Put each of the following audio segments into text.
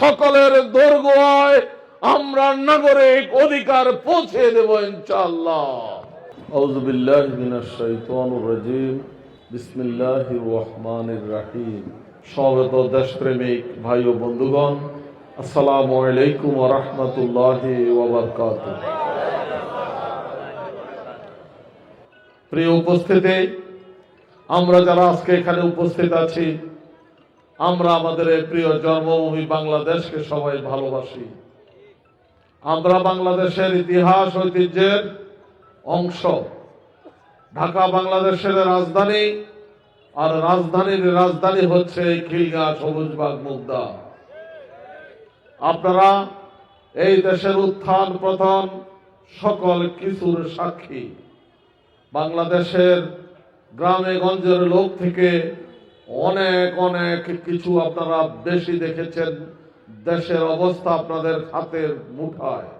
সকলের দোরগোয় আমরা নাগরিক অধিকার পৌঁছে দেব ইনশাআল্লাহ। আউযু বিল্লাহি মিনাশ শাইতানির রাজীম। দেশপ্রেমিক ভাই ও বন্ধুগণ, আসসালামু আলাইকুম ওয়া রাহমাতুল্লাহি ওয়া বারাকাতুহু। প্রিয় উপস্থিতি, আমরা যারা আজকে এখানে উপস্থিত আছি আমরা আমাদের প্রিয় জন্মভূমি বাংলাদেশকে সবাই ভালোবাসি। আমরা বাংলাদেশের ইতিহাস, ঐতিহ্যের অংশ। ঢাকা বাংলাদেশের রাজধানী, আর রাজধানীর রাজধানী হচ্ছে খিলগা সবুজবাগ মুগদা। আপনারা এই দেশের উত্থান, পতন সকল কিছুর সাক্ষী। বাংলাদেশের গ্রামে গঞ্জের লোক থেকে অনেক অনেক কিছু আপনারা বেশি দেখেছেন। দেশের অবস্থা আপনাদের হাতের মুঠায়।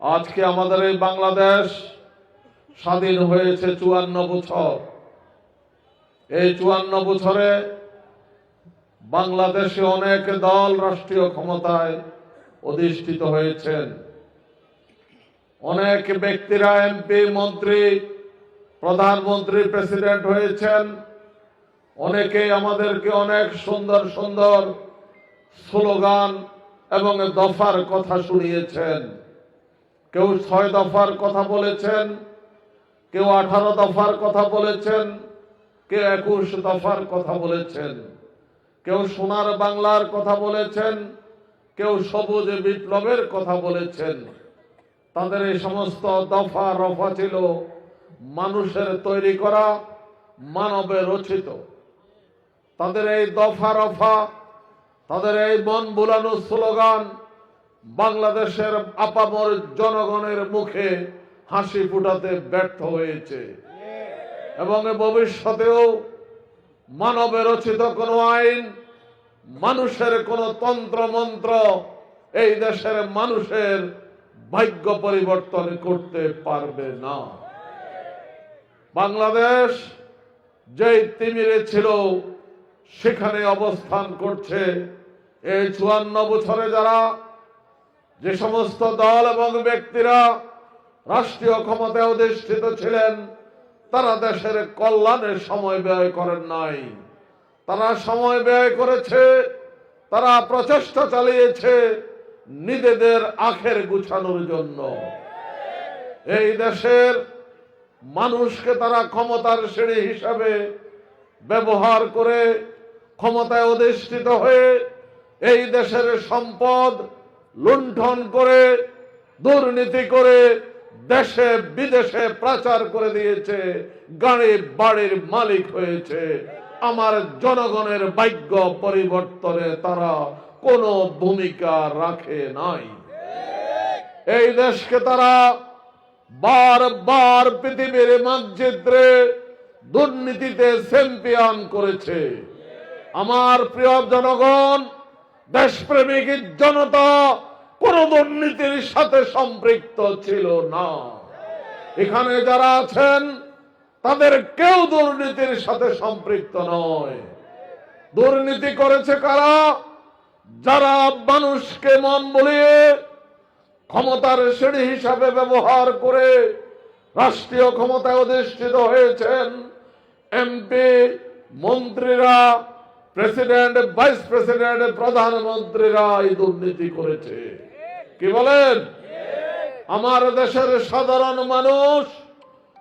আজকে আমাদের এই বাংলাদেশ স্বাধীন হয়েছে চুয়ান্ন বছর। এই চুয়ান্ন বছরে বাংলাদেশে অনেক দল রাষ্ট্রীয় ক্ষমতায় অধিষ্ঠিত হয়েছেন। অনেক ব্যক্তিরা এমপি, মন্ত্রী, প্রধানমন্ত্রী, প্রেসিডেন্ট হয়েছেন। অনেকে আমাদেরকে অনেক সুন্দর সুন্দর স্লোগান এবং দফার কথা শুনিয়েছেন। কেউ ছয় দফার কথা বলেছেন, কেউ আঠারো দফার কথা বলেছেন, কেউ একুশ দফার কথা বলেছেন। কেউ সোনার বাংলার কথা বলেছেন, কেউ সবুজ বিপ্লবের কথা বলেছেন। তাদের এই সমস্ত দফা রফা ছিল মানুষের তৈরি করা, মানবে রচিত। তাদের এই দফা রফা, তাদের এই মন বুলানো স্লোগান বাংলাদেশের আপামর জনগণের মুখে হাসি ফুটাতে ব্যর্থ হয়েছে। এবং ভবিষ্যতেও মানবে রচিত কোনো আইন, মানুষের কোন তন্ত্র মন্ত্র এই দেশের মানুষের ভাগ্য পরিবর্তন করতে পারবে না। বাংলাদেশ যেই তিমিরে ছিল সেখানে অবস্থান করছে। এই চুয়ান্ন বছরে যারা যে সমস্ত দল এবং ব্যক্তিরা রাষ্ট্রীয় ক্ষমতায় অধিষ্ঠিত ছিলেন, তারা দেশের কল্যাণে সময় ব্যয় করেন নাই। তারা সময় ব্যয় করেছে, তারা প্রচেষ্টা চালিয়েছে নিজেদের আখের গুছানোর জন্য। এই দেশের মানুষকে তারা ক্ষমতার শ্রেণি হিসাবে ব্যবহার করে ক্ষমতায় অধিষ্ঠিত হয়ে এই দেশের সম্পদ লুণ্ঠন করে, দুর্নীতি করে দেশে বিদেশে প্রচার করে দিয়েছে গাড়ি বাড়ির মালিক হয়েছে। আমার জনগণের ভাগ্য পরিবর্তনে তারা কোনো ভূমিকা রাখে নাই। এই দেশকে তারা বারবার পৃথিবীর মানচিত্রে দুর্নীতিতে চ্যাম্পিয়ন করেছে। আমার প্রিয় জনগণ, দেশপ্রেমিক জনতা কোন দুর্নীতির সাথে সম্পৃক্ত ছিল না। এখানে যারা আছেন, তাদের কেউ দুর্নীতির সাথে সম্পৃক্ত নয়। দুর্নীতি করেছে কারা? যারা মানুষকে মন বলিয়ে ক্ষমতার শ্রেণি হিসাবে ব্যবহার করে রাষ্ট্রীয় ক্ষমতায় অধিষ্ঠিত হয়েছেন, এমপি, মন্ত্রীরা প্রেসিডেন্ট ভাইস প্রেসিডেন্ট প্রধানমন্ত্রীরা এই দুর্নীতি করেছে। কি বলেন? আমার দেশের সাধারণ মানুষ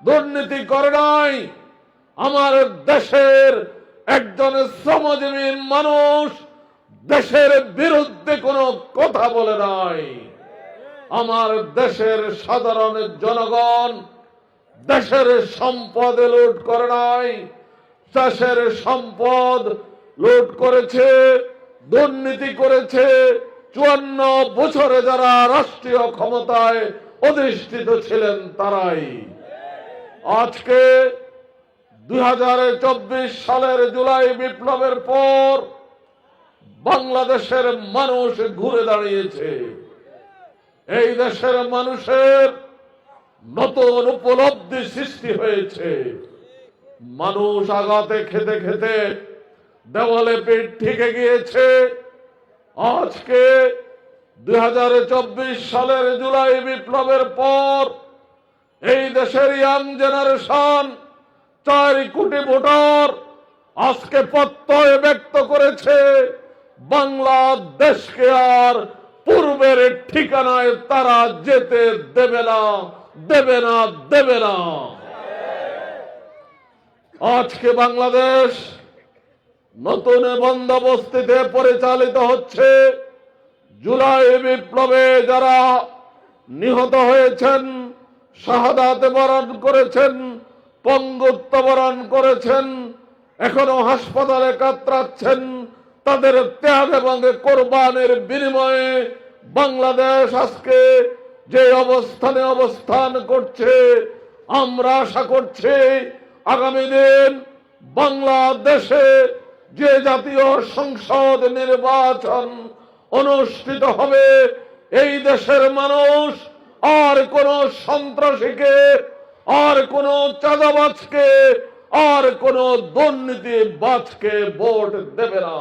দুর্নীতি করে নাই। আমার দেশের একজন শ্রমজীবী মানুষ দেশের বিরুদ্ধে কোনো কথা বলে নাই। আমার দেশের সাধারণ জনগণ দেশের সম্পদ লুট করে নাই। দেশের সম্পদ লুট করেছে, দুর্নীতি করেছে, চুয়ান্ন বছরে যারা রাষ্ট্রীয় ক্ষমতায় অধিষ্ঠিত ছিলেন তারাই। আজকে দুই সালের জুলাই বিপ্লবের পর বাংলাদেশের মানুষ ঘুরে দাঁড়িয়েছে। এই দেশের মানুষের নতুন উপলব্ধি সৃষ্টি হয়েছে। মানুষ আগাতে খেতে খেতে দেওয়ালে পেট ঠেকে গিয়েছে। আজকে দুই হাজার চব্বিশ সালের জুলাই বিপ্লবের পর এই দেশের ইয়াং জেনারেশন চার কোটি ভোটার আজকে প্রত্যয় ব্যক্ত করেছে। বাংলাদেশকে আর পূর্বের ঠিকানায় তারা যেতে দেবে না দেবে না দেবে না। আজকে বাংলাদেশ নতুন বন্দোবস্তিতে পরিচালিত হচ্ছে জুলাই বিপ্লবে যারা নিহত হয়েছেন, শাহাদাত বরণ করেছেন, পঙ্গুত্ব বরণ করেছেন, এখনও হাসপাতালে কাতরাচ্ছেন, তাদের ত্যাগ এবং কোরবানের বিনিময়ে বাংলাদেশ আজকে যে অবস্থানে অবস্থান করছে, আমরা আশা করছি আগামী দিন বাংলাদেশে যে জাতীয় সংসদ নির্বাচন অনুষ্ঠিত হবে, এই দেশের মানুষ আর কোন সন্ত্রাসীকে, আর কোন চাঁদাবাজকে, আর কোন দুর্নীতিবাজকে ভোট দেবে না।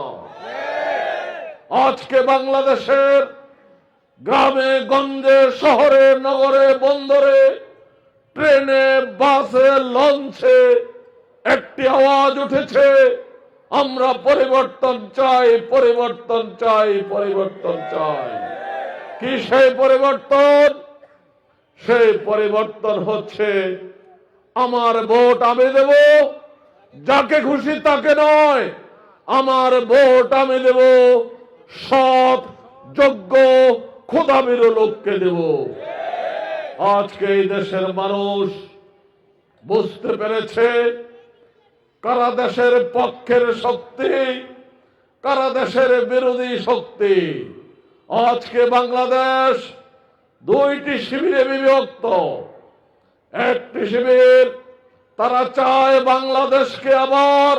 আজকে বাংলাদেশের গ্রামে, গঞ্জে, শহরে, নগরে, বন্দরে, ট্রেনে, বাসে, লঞ্চে একটি আওয়াজ উঠেছে। আমরা পরিবর্তন চাই পরিবর্তন চাই পরিবর্তন চাই। কি সেই পরিবর্তন? সেই পরিবর্তন হচ্ছে, আমার ভোট আমি দেব, যাকে খুশি তাকে নয়। আমার ভোট আমি দেব, সৎ, যোগ্য খোদাবির লোককে দেব। আজকে এই দেশের মানুষ বুঝতে পেরেছে কারা দেশের পক্ষের শক্তি? কারা দেশের বিরোধী শক্তি? আজকে বাংলাদেশ দুইটি শিবিরে বিভক্ত। একটি শিবির, তারা চায় বাংলাদেশকে আবার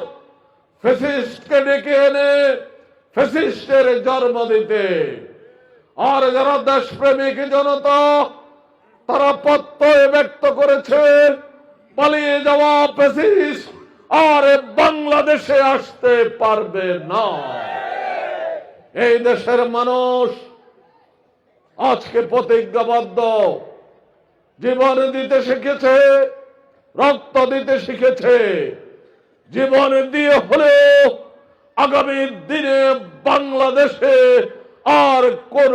ফেসিস্টকে ডেকে এনে ফেসিস্টের জন্ম দিতে। আর যারা দেশপ্রেমিক জনতা, তারা প্রত্যয় ব্যক্ত করেছে, পালিয়ে যাওয়া ফেসিস্ট আর বাংলাদেশে আসতে পারবে না। এই দেশের মানুষ আজকে প্রতিজ্ঞাবদ্ধ। জীবন দিতে শিখেছে, রক্ত দিতে শিখেছে। জীবন দিয়ে হলেও আগামী দিনে বাংলাদেশে আর কোন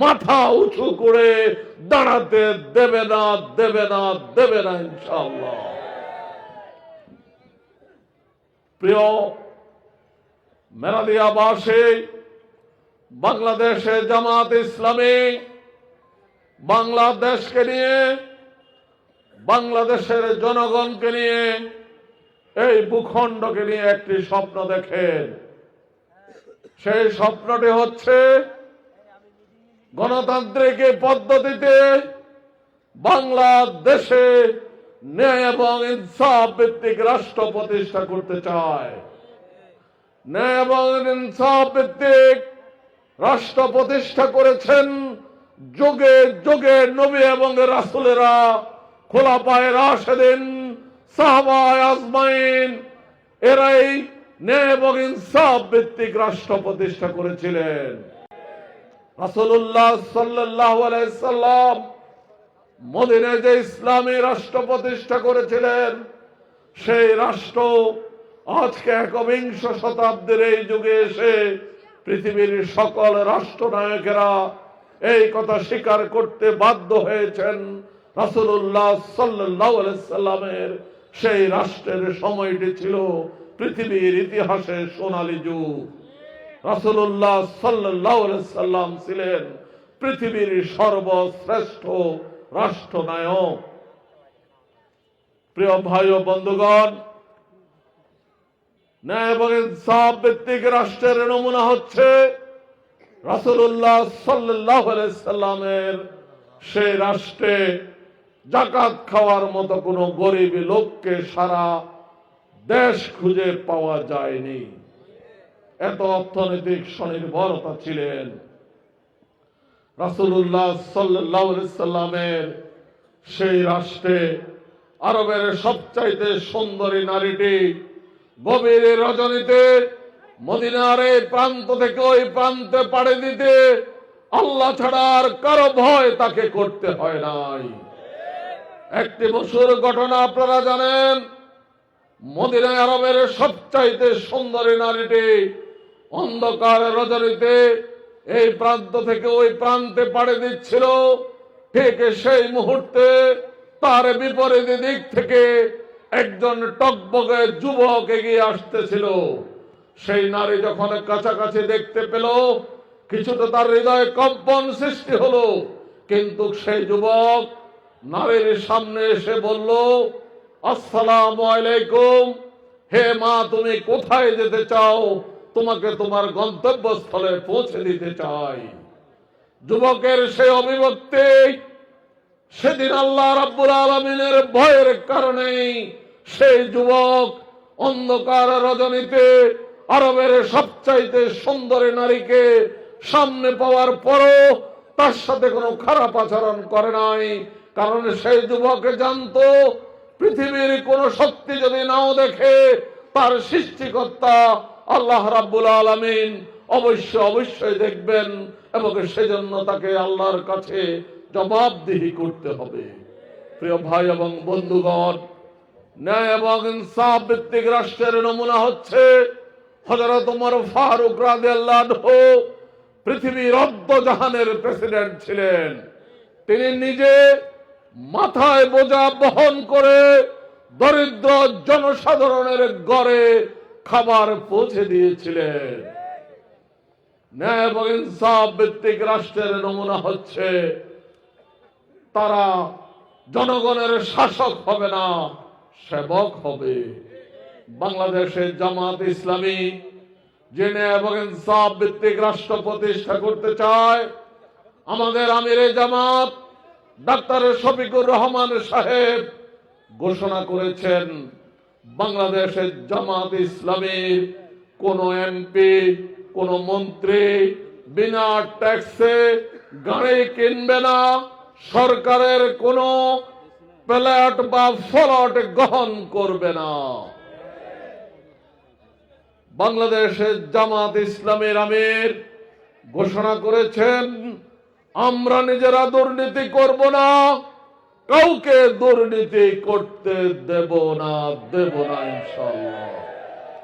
মাথা উঁচু করে দাঁড়াতে দেবে না দেবে না দেবে না ইনশাল্লাহ প্রিয় বাংলাদেশে জামাত ইসলামী বাংলাদেশকে নিয়ে, বাংলাদেশের জনগণকে নিয়ে, এই ভূখণ্ডকে নিয়ে একটি স্বপ্ন দেখেন। সেই স্বপ্নটি হচ্ছে গণতান্ত্রিক পদ্ধতিতে বাংলাদেশে ন্যায় এবং ইনসাফ ভিত্তিক রাষ্ট্র প্রতিষ্ঠা করতে চায়। ন্যায় এবং ইনসাফ ভিত্তিক রাষ্ট্র প্রতিষ্ঠা করেছেন যুগে যুগে নবী এবং রাসুলেরা। খোলা পায় রাশেদিন, সাহবায় আজমাইন, এরাই ন্যায় এবং ইনসাফ ভিত্তিক রাষ্ট্র প্রতিষ্ঠা করেছিলেন। রাসূলুল্লাহ সাল্লাল্লাহু আলাইহি সাল্লাম মদিনায় যে ইসলামী রাষ্ট্র প্রতিষ্ঠা করেছিলেন, সেই রাষ্ট্র আজকে একবিংশ শতাব্দীর এই যুগে এসে পৃথিবীর সকল রাষ্ট্রনায়কেরা এই কথা স্বীকার করতে বাধ্য হয়েছেন সাল্লাল্লাহু সাল্লামের। সেই রাষ্ট্রের সময়টি ছিল পৃথিবীর ইতিহাসে সোনালী যুগ। সাল্লাল্লাহু সাল্লাম ছিলেন পৃথিবীর সর্বশ্রেষ্ঠ রাষ্ট্রনায়ক। প্রিয় ভাই ও বন্ধুগণ, ন্যায় এবং ইনসাফ ভিত্তিক রাষ্ট্রের নমুনা হচ্ছে রাসূলুল্লাহ সাল্লাল্লাহু আলাইহি সাল্লামের সেই রাষ্ট্রে জাকাত খাওয়ার মতো কোনো গরিব লোককে সারা দেশ খুঁজে পাওয়া যায়নি। এত অর্থনৈতিক স্বনির্ভরতা ছিলেন সাল্লাল্লাহু সাল্লামের সেই রাষ্ট্রে আরবের সবচাইতে সুন্দরী নারীটি গভীর রজনীতে মদিনার এই প্রান্ত থেকে ওই প্রান্তে পাড়ে দিতে আল্লাহ ছাড়া আর কারও ভয় তাকে করতে হয় নাই। একটি বছর ঘটনা আপনারা জানেন মদিনা আরবের সবচাইতে সুন্দরী নারীটি অন্ধকার রজনীতে এই প্রান্ত থেকে ওই প্রান্তে পাড়ে দিচ্ছিল। ঠিক সেই মুহূর্তে তার বিপরীত দিক থেকে একজন টকবগে যুবক এগিয়ে আসতেছিল। সেই নারী যখন কাছাকাছি দেখতে পেল, কিছুটা তার হৃদয়ে কম্পন সৃষ্টি হলো। কিন্তু সেই যুবক নারীর সামনে এসে বলল, আসসালাম আলাইকুম। হে মা, তুমি কোথায় যেতে চাও? তোমাকে তোমার গন্তব্যস্থলে পৌঁছে দিতে চাই। যুবকের সেই অভিব্যক্তি, সেদিন আল্লাহ রাব্বুল আলমিনের ভয়ের কারণেই সেই যুবক অন্ধকার রজনীতে আরবের সবচাইতে সুন্দরী নারীকে সামনে পাওয়ার পরও তার সাথে কোনো খারাপ আচরণ করে নাই। কারণ সেই যুবক জানতো, পৃথিবীর কোন শক্তি যদি নাও দেখে তার সৃষ্টিকর্তা আল্লাহ রাব্বুল আলামিন অবশ্য অবশ্যই দেখবেন এবং সেজন্য তাকে আল্লাহর কাছে জবাবদিহি করতে হবে। প্রিয় ভাই এবং বন্ধুগণ, ন্যায় এবং ইনসাফ ভিত্তিক রাষ্ট্রের নমুনা হচ্ছে হযরত ওমর ফারুক রাদিয়াল্লাহু পৃথিবীর জাহানের প্রেসিডেন্ট ছিলেন। তিনি নিজে মাথায় বোঝা বহন করে দরিদ্র জনসাধারণের গড়ে খাবার পৌঁছে দিয়েছিলেন। ন্যায় এবং ইনসাফ ভিত্তিক রাষ্ট্রের নমুনা হচ্ছে, তারা জনগণের শাসক হবে না, সেবক হবে। বাংলাদেশের জামাত ইসলামী যে ন্যায় এবং ইনসাফ ভিত্তিক রাষ্ট্র প্রতিষ্ঠা করতে চায়, আমাদের আমিরে জামাত ডাক্তার শফিকুর রহমান সাহেব ঘোষণা করেছেন। বাংলাদেশের জামাত ইসলামীর কোন এমপি, কোন মন্ত্রী বিনা ট্যাক্সে গাড়ি কিনবে না, সরকারের কোন প্ল্যাট বা ফলট গ্রহণ করবে না। বাংলাদেশের জামাত ইসলামের আমির ঘোষণা করেছেন, আমরা নিজেরা দুর্নীতি করব না কাউকে দুর্নীতি করতে দেব না দেব না ইনশাল্লাহ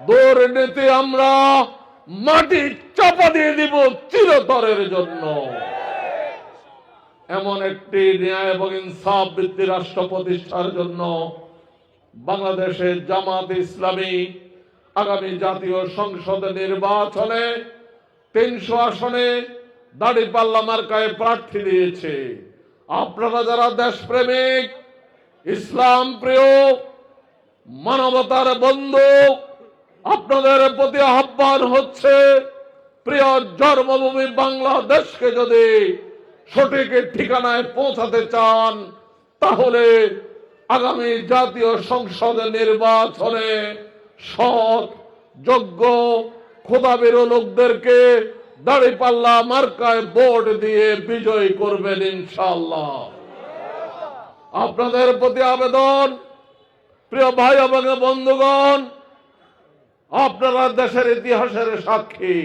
দুর্নীতি আমরা মাটি চাপা দিয়ে দিব চিরতরের জন্য। এমন একটি ন্যায় এবং ইনসাফ ভিত্তি রাষ্ট্র প্রতিষ্ঠার জন্য বাংলাদেশের জামাত ইসলামী আগামী জাতীয় সংসদ নির্বাচনে তিনশো আসনে দাড়ি পাল্লা মার্কায় প্রার্থী দিয়েছে। আপনারা যারা দেশপ্রেমিক, ইসলাম প্রিয়, মানবতার বন্ধু, আপনাদের প্রতি আহ্বান হচ্ছে, প্রিয় জন্মভূমি বাংলাদেশকে যদি সঠিক ঠিকানায় পৌঁছাতে চান, তাহলে আগামী জাতীয় সংসদ নির্বাচনে সৎ, যোগ্য খোদাবেরো লোকদেরকে দাড়ি পাল্লা মার্কায় ভোট দিয়ে বিজয় করবেন ইনশাল্লাহ আপনাদের প্রতি আবেদন, প্রিয় ভাই এবং বন্ধুগণ, আপনারা দেশের ইতিহাসের সাক্ষী।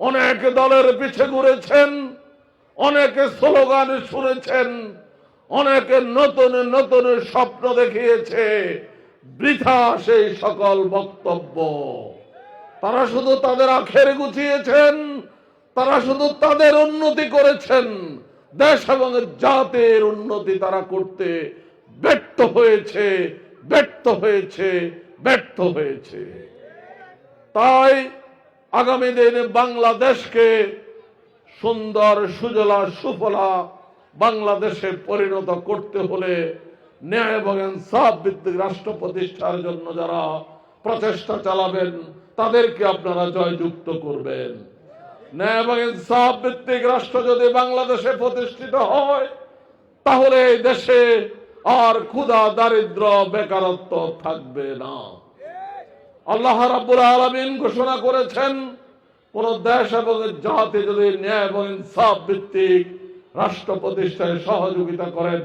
অনেক দলের পিছে ঘুরেছেন, অনেকে স্লোগান শুনেছেন, অনেকে নতুন নতুন স্বপ্ন দেখিয়েছে, বৃথা সেই সকল বক্তব্য। তারা শুধু তাদের আখের গুছিয়েছেন, তারা শুধু তাদের উন্নতি করেছেন। দেশ এবং জাতির উন্নতি তারা করতে ব্যর্থ হয়েছে ব্যর্থ হয়েছে ব্যর্থ হয়েছে। তাই আগামী দিনে বাংলাদেশকে সুন্দর, সুজলা, সুফলা বাংলাদেশে পরিণত করতে হলে ন্যায় এবং ইনসাফ ভিত্তিক রাষ্ট্র প্রতিষ্ঠার জন্য যারা প্রচেষ্টা চালাবেন, তাদেরকে আপনারা জয়যুক্ত করবেন। ন্যায় এবং ইনসাফ ভিত্তিক রাষ্ট্র যদি বাংলাদেশে প্রতিষ্ঠিত হয়, তাহলে এই দেশে আর ক্ষুধা, দারিদ্র, বেকারত্ব থাকবে না। আল্লাহ রাব্বুল আলামিন ঘোষণা করেছেন, কোন দেশ এবং জাতি যদি ন্যায় এবং ইনসাফ ভিত্তিক রাষ্ট্র প্রতিষ্ঠায় সহযোগিতা করেন,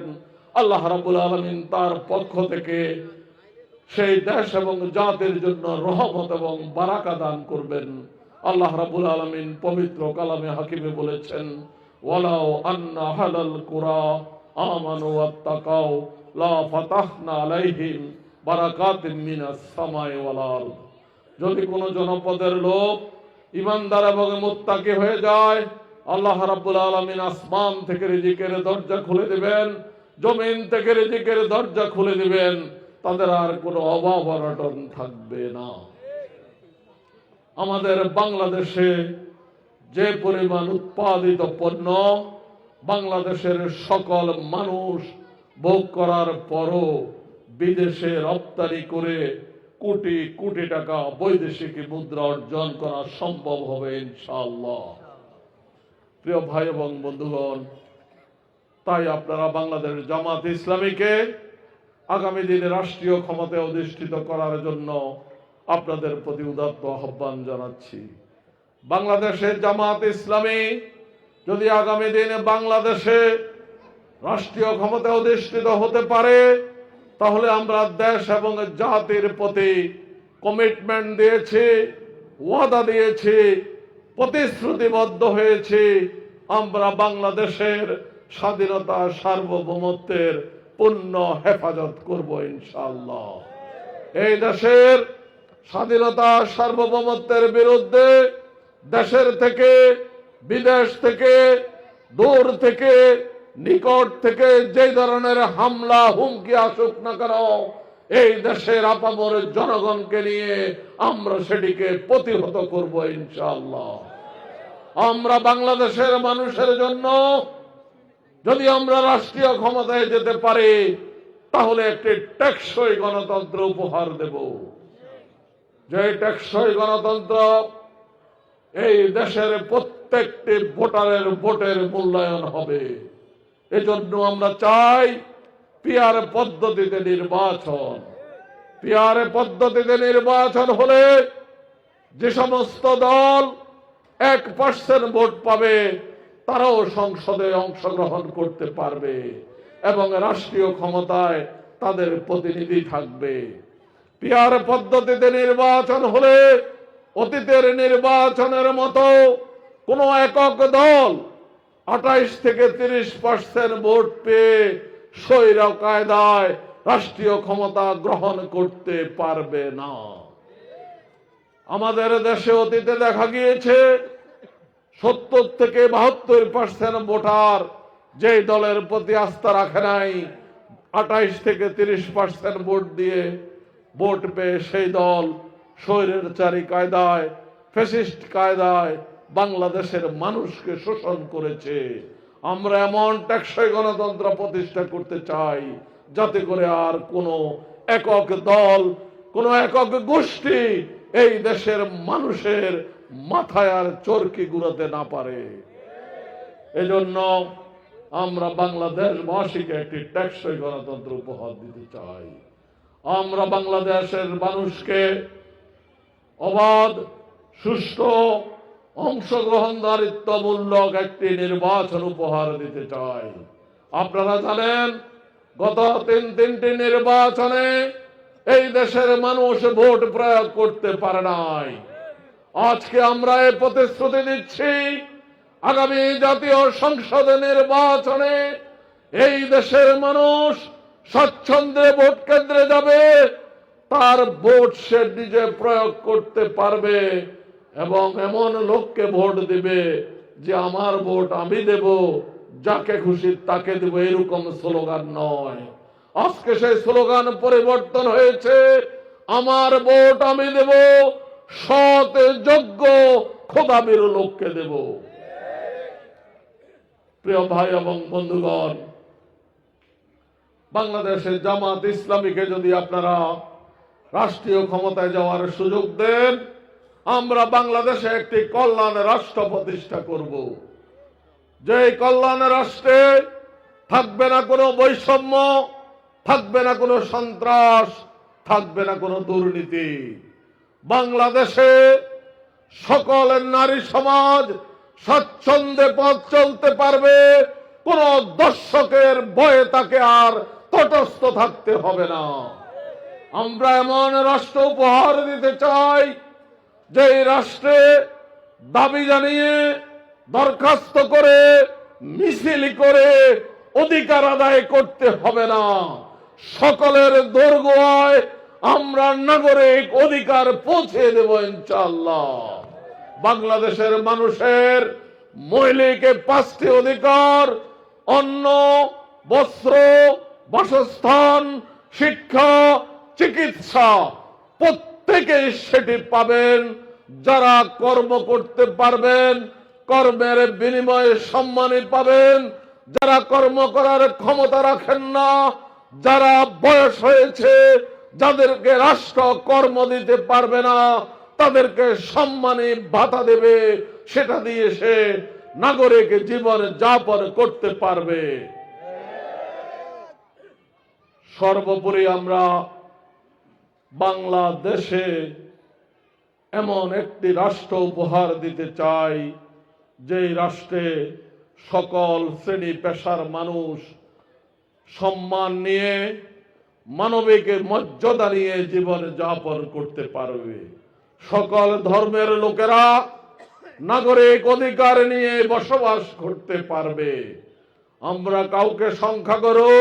আল্লাহ রাব্বুল আলামিন তার পক্ষ থেকে সেই দেশ এবং জাতির জন্য রহমত এবং বারাকা দান করবেন। আল্লাহ রাবুল আলমিন পবিত্র কালামে হাকিমে বলেছেন ওয়ালাও আন্না হালাল কুরা আমানু ওয়াত্তাকাও লা ফাতাহনা আলাইহিম বারাকাতিন মিনাস সামাই ওয়াল আরদ। যদি কোনো জনপদের লোক ইমানদার এবং মুত্তাকি হয়ে যায়, আল্লাহ রাব্বুল আলামিন আসমান থেকে রিজিকের দরজা খুলে দিবেন, জমিন থেকে রিজিকের দরজা খুলে দিবেন তাদের আর কোনো অভাব অনটন থাকবে না। আমাদের বাংলাদেশে যে পরিমাণ উৎপাদিত পণ্য বাংলাদেশের সকল মানুষ ভোগ করার পরও বিদেশে রপ্তানি করে কোটি কোটি টাকা বৈদেশিক মুদ্রা অর্জন করা সম্ভব হবে ইনশাআল্লাহ। প্রিয় ভাই এবং বন্ধুগণ, তাই আপনারা বাংলাদেশ জামাত ইসলামীকে আগামী দিনে রাষ্ট্রীয় ক্ষমতায় অধিষ্ঠিত করার জন্য আপনাদের প্রতি উদাত্ত আহ্বান জানাচ্ছি। বাংলাদেশের জামাত ইসলামী যদি আগামী দিনে বাংলাদেশে রাষ্ট্রীয় ক্ষমতায় অধিষ্ঠিত হতে পারে, তাহলে আমরা দেশ এবং জাতির প্রতি কমিটমেন্ট দিয়েছি, ওয়াদা দিয়েছি, প্রতিশ্রুতিবদ্ধ হয়েছি। আমরা বাংলাদেশের স্বাধীনতা সার্বভৌমত্বের পূর্ণ হেফাজত করব ইনশাল্লাহ এই দেশের স্বাধীনতা সার্বভৌমত্বের বিরুদ্ধে দেশের থেকে, বিদেশ থেকে, দূর থেকে, নিকট থেকে যে ধরনের হামলা, হুমকি আসুক না কেন, এই দেশের আপামর জনগণকে নিয়ে আমরা সেটিকে প্রতিহত করব ইনশাল্লাহ আমরা বাংলাদেশের মানুষের জন্য যদি আমরা রাষ্ট্রীয় ক্ষমতায় যেতে পারি, তাহলে একটি টেকসই গণতন্ত্র উপহার দেব। যে টেকসই গণতন্ত্র এই দেশের প্রত্যেকটি ভোটারের ভোটের মূল্যায়ন হবে। এজন্য আমরা চাই পিয়ার পদ্ধতিতে নির্বাচন। পিয়ার পদ্ধতিতে নির্বাচন হলে যে সমস্ত দল এক পার্সেন্ট ভোট পাবে তারাও সংসদে অংশগ্রহণ করতে পারবে এবং রাষ্ট্রীয় ক্ষমতায় তাদের প্রতিনিধি থাকবে। পিয়ার পদ্ধতিতে নির্বাচন হলে অতীতের নির্বাচনের মতো কোনো একক দল আঠাইশ থেকে তিরিশ পার্সেন্ট ভোট পেয়ে স্বৈরা কায়দায় রাষ্ট্রীয় ক্ষমতা গ্রহণ করতে পারবে না। আমাদের দেশে অতীতে দেখা গিয়েছে সত্তর থেকে বাহাত্তর পার্সেন্ট ভোটার যে দলের প্রতি আস্থা রাখে নাই, আঠাইশ থেকে তিরিশ পার্সেন্ট ভোট দিয়ে ভোট পেয়ে সেই দল স্বৈরের চারি কায়দায় ফেসিস্ট কায়দায় বাংলাদেশের মানুষকে শোষণ করেছে। আমরা এমন টেকসই গণতন্ত্র প্রতিষ্ঠা করতে চাই, যাতে করে আর কোনো একক দল, কোনো একক গোষ্ঠী এই দেশের মানুষের মাথায় আর চরকি গুড়াতে না পারে। এজন্য আমরা বাংলাদেশবাসীকে একটি টেকসই গণতন্ত্র উপহার দিতে চাই। আমরা বাংলাদেশের মানুষকে অবাধ, সুষ্ঠু, অংশগ্রহণদারিত্বমূলক একটি নির্বাচন উপহার দিতে চাই। আপনারা জানেন, গত তিন তিনটি নির্বাচনে এই দেশের মানুষ ভোট প্রয়োগ করতে পারে নাই। আজকে আমরা এ প্রতিশ্রুতি দিচ্ছি, আগামী জাতীয় সংসদে নির্বাচনে এই দেশের মানুষ স্বচ্ছন্দে ভোট কেন্দ্রে যাবে, তার ভোট সে নিজে প্রয়োগ করতে পারবে এবং এমন লোককে ভোট দিবে যে আমার ভোট আমি দেব, যাকে খুশি তাকে দেব, এরকম স্লোগান নয়। আজকে সেই স্লোগান পরিবর্তন হয়েছে, আমার ভোট আমি দেব সৎ যোগ্য খোদাবির লোককে দেব। প্রিয় ভাই এবং বন্ধুগণ, বাংলাদেশের জামাত ইসলামীকে যদি আপনারা রাষ্ট্রীয় ক্ষমতায় যাওয়ার সুযোগ দেন, আমরা বাংলাদেশে একটি কল্যাণ রাষ্ট্র প্রতিষ্ঠা করব। যে কল্যাণ রাষ্ট্রে থাকবে না কোনো বৈষম্য, থাকবে না কোনো সন্ত্রাস, থাকবে না কোনো দুর্নীতি। বাংলাদেশে সকলের নারী সমাজ স্বচ্ছন্দে পথ চলতে পারবে, কোন দর্শকের ভয়ে তাকে আর তটস্থ থাকতে হবে না। আমরা এমন রাষ্ট্র উপহার দিতে চাই যে রাষ্ট্রে দাবি জানিয়ে, দরখাস্ত করে, মিছিল করে অধিকার আদায় করতে হবে না। সকলের দোরগোয়ায় আমরা নাগরিক অধিকার পৌঁছে দেব ইনশাল্লাহ বাংলাদেশের মানুষের মৌলিক পাঁচটি অধিকার, অন্ন, বস্ত্র, বাসস্থান, শিক্ষা, চিকিৎসা, প্রত্যেকে সেটি পাবেন। যারা কর্ম করতে পারবেন, কর্মের বিনিময়ে সম্মানই পাবেন। যারা কর্ম করার ক্ষমতা রাখেন না, যারা বয়স হয়েছে যাদেরকে রাষ্ট্র কর্ম দিতে পারবে না, তাদেরকে সম্মানী ভাতা দেবে, সেটা দিয়ে সে নাগরিক জীবন যাপন করতে পারবে। সর্বোপরি আমরা বাংলাদেশে এমন একটি রাষ্ট্র উপহার দিতে চাই, যেই রাষ্ট্রে সকল শ্রেণি পেশার মানুষ সম্মান নিয়ে মানবিক মর্যাদা নিয়ে জীবন যাপন করতে পারবে। সকল ধর্মের লোকেরা নাগরিক অধিকার নিয়ে বসবাস করতে পারবে। আমরা কাউকে সংখ্যাগুরু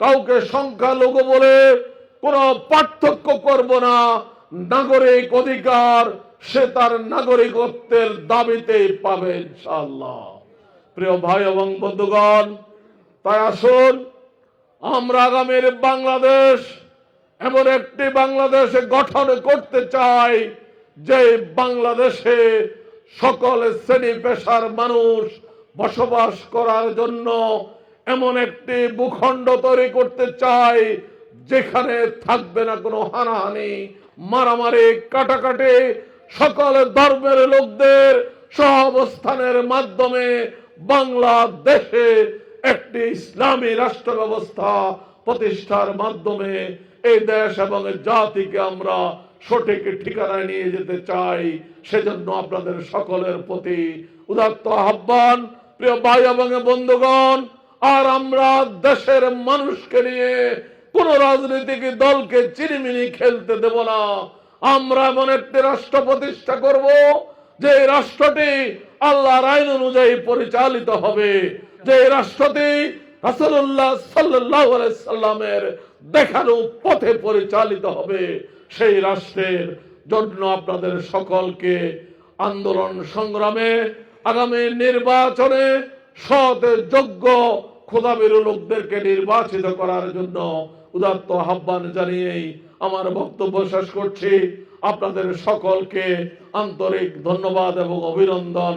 কাউকে সংখ্যা সংখ্যালঘু বলে কোন পার্থক্য করব না। নাগরিক অধিকার সে তার নাগরিকত্বের দাবিতে পাবে ইনশাআল্লাহ। প্রিয় ভাই এবং বন্ধুগণ, তাই আসুন আমরা আগামীর বাংলাদেশ এমন একটি বাংলাদেশ গঠন করতে চাই, যে বাংলাদেশে সকল শ্রেণি পেশার মানুষ বসবাস করার জন্য এমন একটি ভূখণ্ড তৈরি করতে চাই, যেখানে থাকবে না কোনো হানাহানি, মারামারি, কাটাকাটি। সকল ধর্মের লোকদের সহাবস্থানের মাধ্যমে বাংলাদেশে একটি ইসলামী রাষ্ট্র ব্যবস্থা প্রতিষ্ঠার মাধ্যমে এই দেশ এবং জাতিকে আমরা সঠিক ঠিকানায় নিয়ে যেতে চাই। সেজন্য আপনাদের সকলের প্রতি উদাত্ত আহ্বান। প্রিয় ভাই এবং বন্ধুগণ, আর আমরা দেশের মানুষকে নিয়ে কোন রাজনৈতিক দলকে চিনিমিনি খেলতে দেব না। আমরা এমন একটি রাষ্ট্র প্রতিষ্ঠা করব, যে রাষ্ট্রটি আল্লাহর আইন অনুযায়ী পরিচালিত হবে। যে রাষ্ট্রটি আলাইহি সাল্লামের দেখানো পথে পরিচালিত হবে, সেই রাষ্ট্রের জন্য আপনাদের সকলকে আন্দোলন সংগ্রামে, আগামী নির্বাচনে সৎ, যোগ্য খোদাবিরু লোকদেরকে নির্বাচিত করার জন্য উদাত্ত আহ্বান জানিয়েই আমার বক্তব্য শেষ করছি। আপনাদের সকলকে আন্তরিক ধন্যবাদ এবং অভিনন্দন।